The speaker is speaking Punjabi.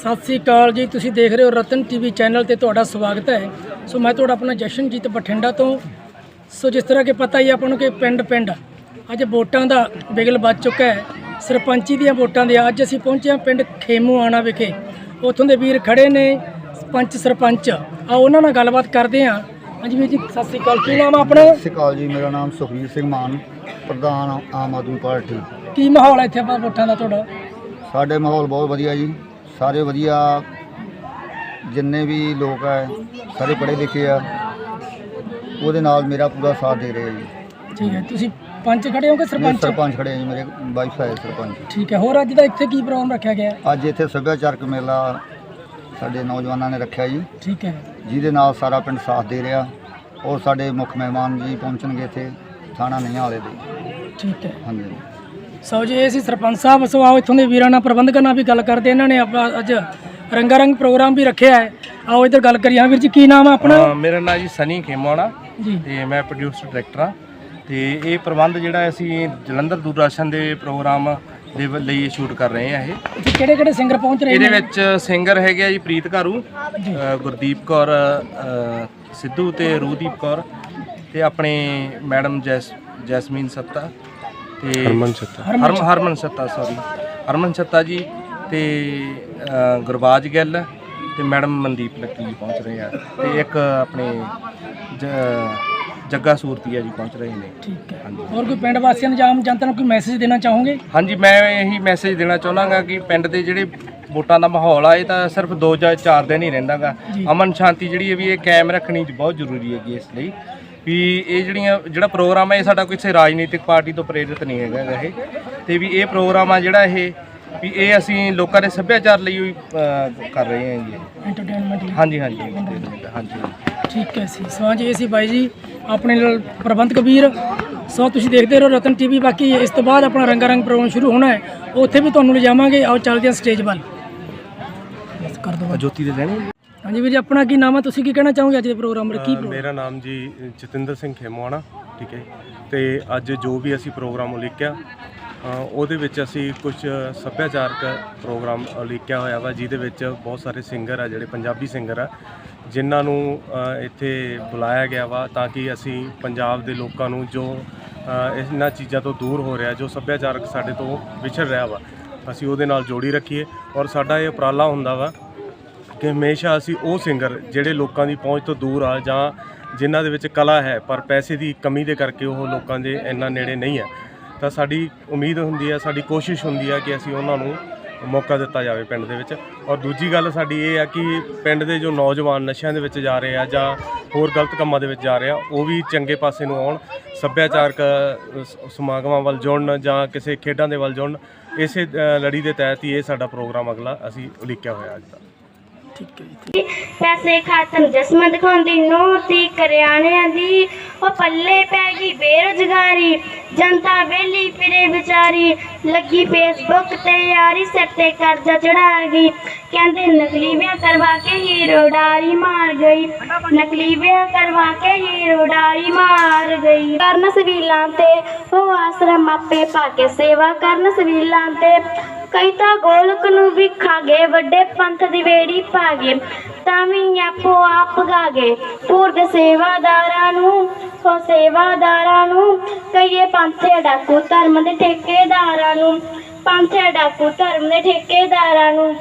ਸਤਿ ਸ੍ਰੀ ਅਕਾਲ ਜੀ। ਤੁਸੀਂ ਦੇਖ ਰਹੇ ਹੋ ਰਤਨ ਟੀਵੀ ਚੈਨਲ ਤੇ ਤੁਹਾਡਾ ਸਵਾਗਤ ਹੈ। ਸੋ ਮੈਂ ਤੁਹਾਡਾ ਆਪਣਾ ਜਸ਼ਨਜੀਤ ਬਠਿੰਡਾ ਤੋਂ। ਸੋ ਜਿਸ ਤਰ੍ਹਾਂ ਕਿ ਪਤਾ ਹੀ ਆਪਾਂ ਨੂੰ ਕਿ ਪਿੰਡ ਪਿੰਡ ਅੱਜ ਵੋਟਾਂ ਦਾ ਬਿਗਲ ਵੱਜ ਚੁੱਕਾ ਹੈ। ਸਰਪੰਚੀ ਦੀਆਂ ਵੋਟਾਂ ਦੇ ਅੱਜ ਅਸੀਂ ਪਹੁੰਚੇ ਹਾਂ ਪਿੰਡ ਖੇਮੂ ਆਣਾ ਵਿਖੇ। ਉੱਥੋਂ ਦੇ ਵੀਰ ਖੜੇ ਨੇ ਪੰਚ ਸਰਪੰਚ। ਆ ਉਹਨਾਂ ਨਾਲ ਗੱਲਬਾਤ ਕਰਦੇ ਹਾਂ। ਹਾਂਜੀ ਵੀਰ ਜੀ ਸਤਿ ਸ੍ਰੀ ਅਕਾਲ। ਕੀ ਨਾਮ ਆ ਆਪਣਾ? ਸਤਿ ਸ਼੍ਰੀ ਅਕਾਲ ਜੀ ਮੇਰਾ ਨਾਮ ਸੁਖਵੀਰ ਸਿੰਘ ਮਾਨ ਪ੍ਰਧਾਨ ਆਮ ਆਦਮੀ ਪਾਰਟੀ। ਕੀ ਮਾਹੌਲ ਹੈ ਇੱਥੇ ਆਪਾਂ ਵੋਟਾਂ ਦਾ ਤੁਹਾਡਾ? ਸਾਡੇ ਮਾਹੌਲ ਬਹੁਤ ਵਧੀਆ ਜੀ। ਸਾਰੇ ਵਧੀਆ। ਜਿੰਨੇ ਵੀ ਲੋਕ ਹੈ ਸਾਰੇ ਪੜ੍ਹੇ ਲਿਖੇ ਆ ਉਹਦੇ ਨਾਲ ਮੇਰਾ ਪੂਰਾ ਸਾਥ ਦੇ ਰਹੇ ਆ ਜੀ। ਠੀਕ ਹੈ ਤੁਸੀਂ ਪੰਚ ਖੜੇ ਹੋ ਕਿ ਮੇਰੇ ਸਰਪੰਚ? ਸਰਪੰਚ ਖੜੇ ਆ ਜੀ ਮੇਰੇ ਵਾਈਫ ਹੈ ਸਰਪੰਚ। ਠੀਕ ਹੈ ਹੋਰ ਅੱਜ ਦਾ ਇੱਥੇ ਕੀ ਪ੍ਰੋਗਰਾਮ ਰੱਖਿਆ ਗਿਆ? ਹੈ? ਅੱਜ ਇੱਥੇ ਸੱਭਿਆਚਾਰਕ ਮੇਲਾ ਸਾਡੇ ਨੌਜਵਾਨਾਂ ਨੇ ਰੱਖਿਆ ਜੀ। ਠੀਕ ਹੈ। ਜਿਹਦੇ ਨਾਲ ਸਾਰਾ ਪਿੰਡ ਸਾਥ ਦੇ ਰਿਹਾ ਔਰ ਸਾਡੇ ਮੁੱਖ ਮਹਿਮਾਨ ਜੀ ਪਹੁੰਚਣਗੇ ਇੱਥੇ ਥਾਣਾ ਨਈਆਂ ਵਾਲੇ ਦੇ। ਠੀਕ ਹੈ। ਹਾਂਜੀ। ਸੋ ਜੀ ਇਹ ਸੀ ਸਰਪੰਚ ਸਾਹਿਬ। ਸੋ ਆਓ ਇੱਥੋਂ ਦੇ ਵੀਰਾਂ ਨਾਲ ਪ੍ਰਬੰਧਕਾਂ ਨਾਲ ਵੀ ਗੱਲ ਕਰਦੇ ਇਹਨਾਂ ਨੇ ਆਪਾਂ ਅੱਜ ਰੰਗਾ ਰੰਗ ਪ੍ਰੋਗਰਾਮ ਵੀ ਰੱਖਿਆ ਹੈ। ਆਓ ਇੱਧਰ ਗੱਲ ਕਰੀਏ। ਹਾਂ ਵੀਰ ਜੀ ਕੀ ਨਾਮ ਹੈ ਆਪਣਾ? ਮੇਰਾ ਨਾਮ ਜੀ ਸਨੀ ਖੇਮਾਣਾ ਜੀ। ਤੇ ਮੈਂ ਪ੍ਰੋਡਿਊਸਰ ਡਾਇਰੈਕਟਰ ਹਾਂ। ਤੇ ਇਹ ਪ੍ਰਬੰਧ ਜਿਹੜਾ ਅਸੀਂ ਜਲੰਧਰ ਦੂਰਦਰਸ਼ਨ ਦੇ ਪ੍ਰੋਗਰਾਮ ਦੇ ਵ- ਲਈ ਸ਼ੂਟ ਕਰ ਰਹੇ ਹਾਂ ਇਹ। ਇੱਥੇ ਕਿਹੜੇ ਕਿਹੜੇ ਸਿੰਗਰ ਪਹੁੰਚ ਰਹੇ ਇਹਦੇ ਨੇ? ਵਿੱਚ ਸਿੰਗਰ ਹੈਗੇ ਆ ਜੀ ਪ੍ਰੀਤ ਘਾਰੂ। ਅ, ਗੁਰਦੀਪ ਕੌਰ ਅ, ਸਿੱਧੂ ਤੇ ਰੂਦੀਪ ਕੌਰ ਤੇ ਆਪਣੇ ਮੈਡਮ ਜੈਸ ਜੈਸਮੀਨ ਸੱਤਾ। ਤੇ ਹਰਮਨ ਸੱਤਾ। ਹਰਮਨ ਸੱਤਾ। ਸੌਰੀ ਹਰਮਨ ਸੱਤਾ ਜੀ ਤੇ ਅ, ਗੁਰਬਾਜ ਗਿੱਲ ਤੇ ਮੈਡਮ ਮਨਦੀਪ ਲੱਕੀ ਜੀ ਪਹੁੰਚ ਰਹੇ ਆ। ਤੇ ਇੱਕ ਆਪਣੇ ਜ- ਜੱਗਾ ਸੂਰਤੀਆ ਜੀ ਪਹੁੰਚ ਰਹੇ ਨੇ। ਠੀਕ ਹੈ। ਹਾਂਜੀ। ਹੋਰ ਕੋਈ ਪਿੰਡ ਵਾਸੀਆਂ ਨੂੰ ਜਾਂ ਆਮ ਜਨਤਾ ਨੂੰ ਕੋਈ ਮੈਸੇਜ ਦੇਣਾ ਚਾਹੋਗੇ? ਹਾਂਜੀ ਮੈਂ ਇਹੀ ਮੈਸੇਜ ਦੇਣਾ ਚਾਹੁੰਦਾਗਾ ਕਿ ਪਿੰਡ ਦੇ ਜਿਹੜੇ ਵੋਟਾਂ ਦਾ ਮਾਹੌਲ ਆ ਇਹ ਤਾਂ ਸਿਰਫ 2 ਜਾਂ 4 ਦਿਨ ਹੀ ਰਹਿੰਦਾਗਾ। ਅਮਨ ਸ਼ਾਂਤੀ ਜਿਹੜੀ ਹੈ ਵੀ ਇਹ ਕਾਇਮ ਰੱਖਣੀ ਬਹੁਤ ਜ਼ਰੂਰੀ ਹੈਗੀ ਇਸ ਲਈ। ਵੀ ਇਹ ਜਿਹੜੀਆਂ ਜਿਹੜਾ ਪ੍ਰੋਗਰਾਮ ਹੈ ਇਹ ਸਾਡਾ ਕਿਸੇ ਰਾਜਨੀਤਿਕ ਪਾਰਟੀ ਤੋਂ ਪ੍ਰੇਰਿਤ ਨਹੀਂ ਹੈਗਾ ਇਹ। ਤੇ ਵੀ ਇਹ ਪ੍ਰੋਗਰਾਮ ਆ ਜਿਹੜਾ ਇਹ ਵੀ ਇਹ ਅਸੀਂ ਲੋਕਾਂ ਦੇ ਸੱਭਿਆਚਾਰ ਲਈ ਅਹ, ਕਰ ਰਹੇ ਹਾਂ ਜੀ। ਐਂਟਰਟੇਨਮੈਂਟ ਲਈ। ਹਾਂਜੀ ਹਾਂਜੀ ਹਾਂਜੀ ਠੀਕ ਹੈ ਸੀ ਸੋ ਜੀ ਇਹ ਸੀ ਬਾਈ ਜੀ ਆਪਣੇ ਨਾਲ ਪ੍ਰਬੰਧਕ ਵੀਰ ਸੋ ਤੁਸੀਂ ਦੇਖਦੇ ਰਹੋ ਰਤਨ ਟੀਵੀ ਬਾਕੀ ਇਸ ਤੋਂ ਬਾਅਦ ਆਪਣਾ ਰੰਗਾ ਰੰਗ ਪ੍ਰੋਗਰਾਮ ਸ਼ੁਰੂ ਹੋਣਾ ਹੈ। ਉੱਥੇ ਵੀ ਤੁਹਾਨੂੰ ਲਿਜਾਵਾਂਗੇ। ਆਓ ਚੱਲਦੇ ਹਾਂ ਸਟੇਜ ਵੱਲ। ਬਸ ਕਰ ਦੋ ਜੋਤੀ ਦੇ ਲੈਣੇ ਹਾਂਜੀ ਵੀਰ ਜੀ ਆਪਣਾ ਕੀ ਨਾਮ ਹੈ ਤੁਸੀਂ ਕੀ ਕਹਿਣਾ ਚਾਹੋਗੇ ਅੱਜ ਦੇ ਪ੍ਰੋਗਰਾਮ ਬਾਰੇ? ਕੀ ਮੇਰਾ ਨਾਮ ਜੀ ਜਤਿੰਦਰ ਸਿੰਘ ਖੇਮਵਾਣਾ ਠੀਕ ਹੈ। ਤੇ ਅੱਜ ਜੋ ਵੀ ਅਸੀਂ ਪ੍ਰੋਗਰਾਮ ਉਲੀਕਿਆ ਉਹਦੇ ਵਿੱਚ ਅਸੀਂ ਕੁਝ ਸੱਭਿਆਚਾਰਕ ਪ੍ਰੋਗਰਾਮ ਉਲੀਕਿਆ ਹੋਇਆ ਵਾ ਜਿਹਦੇ ਵਿੱਚ ਬਹੁਤ ਸਾਰੇ ਸਿੰਗਰ ਆ ਜਿਹੜੇ ਪੰਜਾਬੀ ਸਿੰਗਰ ਆ ਜਿਨ੍ਹਾਂ ਨੂੰ ਇੱਥੇ ਬੁਲਾਇਆ ਗਿਆ ਵਾ ਤਾਂ ਕਿ ਅਸੀਂ ਪੰਜਾਬ ਦੇ ਲੋਕਾਂ ਨੂੰ ਜੋ ਇਹਨਾਂ ਚੀਜ਼ਾਂ ਤੋਂ ਦੂਰ ਹੋ ਰਿਹਾ ਜੋ ਸੱਭਿਆਚਾਰਕ ਸਾਡੇ ਤੋਂ ਵਿਛੜ ਰਿਹਾ ਵਾ ਅਸੀਂ ਉਹਦੇ ਨਾਲ ਜੋੜੀ ਰੱਖੀਏ। ਔਰ ਸਾਡਾ ਇਹ ਉਪਰਾਲਾ ਹੁੰਦਾ ਵਾ ਕਿ ਹਮੇਸ਼ਾ ਅਸੀਂ ਉਹ ਸਿੰਗਰ ਜਿਹੜੇ ਲੋਕਾਂ ਦੀ ਪਹੁੰਚ ਤੋਂ ਦੂਰ ਆ ਜਾਂ ਜਿਨ੍ਹਾਂ ਦੇ ਵਿੱਚ ਕਲਾ ਹੈ, ਪਰ ਪੈਸੇ ਦੀ ਕਮੀ ਦੇ ਕਰਕੇ ਉਹ ਲੋਕਾਂ ਦੇ ਇੰਨਾ ਨੇੜੇ ਨਹੀਂ ਹੈ। ਤਾਂ ਸਾਡੀ ਉਮੀਦ ਹੁੰਦੀ ਹੈ, ਸਾਡੀ ਕੋਸ਼ਿਸ਼ ਹੁੰਦੀ ਹੈ ਕਿ ਅਸੀਂ ਉਹਨਾਂ ਨੂੰ ਮੌਕਾ ਦਿੱਤਾ ਜਾਵੇ ਪਿੰਡ ਦੇ ਵਿੱਚ। ਔਰ ਦੂਜੀ ਗੱਲ ਸਾਡੀ ਇਹ ਆ ਕਿ ਪਿੰਡ ਦੇ ਜੋ ਨੌਜਵਾਨ ਨਸ਼ਿਆਂ ਦੇ ਵਿੱਚ ਜਾ ਰਹੇ ਆ ਜਾਂ ਹੋਰ ਗਲਤ ਕੰਮਾਂ ਦੇ ਵਿੱਚ ਜਾ ਰਹੇ ਆ, ਉਹ ਵੀ ਚੰਗੇ ਪਾਸੇ ਨੂੰ ਆਉਣ। ਸੱਭਿਆਚਾਰਕ ਸਮਾਗਮਾਂ ਵੱਲ ਜੁੜਨ ਜਾਂ ਕਿਸੇ ਖੇਡਾਂ ਦੇ ਵੱਲ ਜੁੜਨ, ਇਸੇ ਲੜੀ ਦੇ ਤਹਿਤ ਹੀ ਇਹ ਸਾਡਾ ਪ੍ਰੋਗਰਾਮ ਅਗਲਾ ਅਸੀਂ ਉਲੀਕਿਆ ਹੋਇਆ ਅੱਜ ਦਾ। ਠੀਕ ਹੈ ਜੀ ਪੈਸੇ ਖਾਤਮ ਜਸਮ ਦਿਖਾਉਂਦੀ ਨੋਟੀ ਕਰਿਆਣਿਆਂ ਦੀ। ਉਹ ਪੱਲੇ ਪੈ ਗਈ ਬੇਰੁਜ਼ਗਾਰੀ, ਜਨਤਾ ਵੇਲੀ ਫਿਰੇ ਵਿਚਾਰੀ। ਲੱਗੀ ਫੇਸਬੁੱਕ ਤੇ ਯਾਰੀ, ਸਿਰ ਤੇ ਕਰਜ਼ਾ ਚੜਾ ਗਈ। ਕਹਿੰਦੇ, ਨਕਲੀ ਵਿਆਹ ਕਰਵਾ ਕੇ ਹੀਰੋ ਡਾਰੀ ਮਾਰ ਗਈ। ਨਕਲੀ ਵਿਆਹ ਕਰਵਾ ਕੇ ਹੀਰੋ ਡਾਰੀ ਮਾਰ ਗਈ। ਕਰਨ ਸਵੀਲਾਂ ਤੇ ਉਹ ਆਸਰਾ ਮਾਪੇ ਪਾ ਕੇ ਸੇਵਾ ਕਰਨ ਸਵੀਲਾਂ ਤੇ ਕਈ ਤਾਂ ਗੋਲਕ ਨੂੰ ਵੀ ਖਾਗੇ ਵੱਡੇ ਪੰਥ ਦੀ ਵੇੜੀ ਪਾਗੇ, ਤਾਂ ਵੀ ਆਪੋ ਆਪ ਗਾਗੇ। ਪੂਰ ਸੇਵਾਦਾਰਾਂ ਨੂੰ ਸੋ ਸੇਵਾਦਾਰਾਂ ਨੂੰ ਕਈਏ ਪੰਥੇ ਡਾਕੂ, ਧਰਮ ਦੇ ਠੇਕੇਦਾਰਾਂ ਨੂੰ, ਪੰਥੇ ਡਾਕੂ, ਧਰਮ ਦੇ ਠੇਕੇਦਾਰਾਂ ਨੂੰ।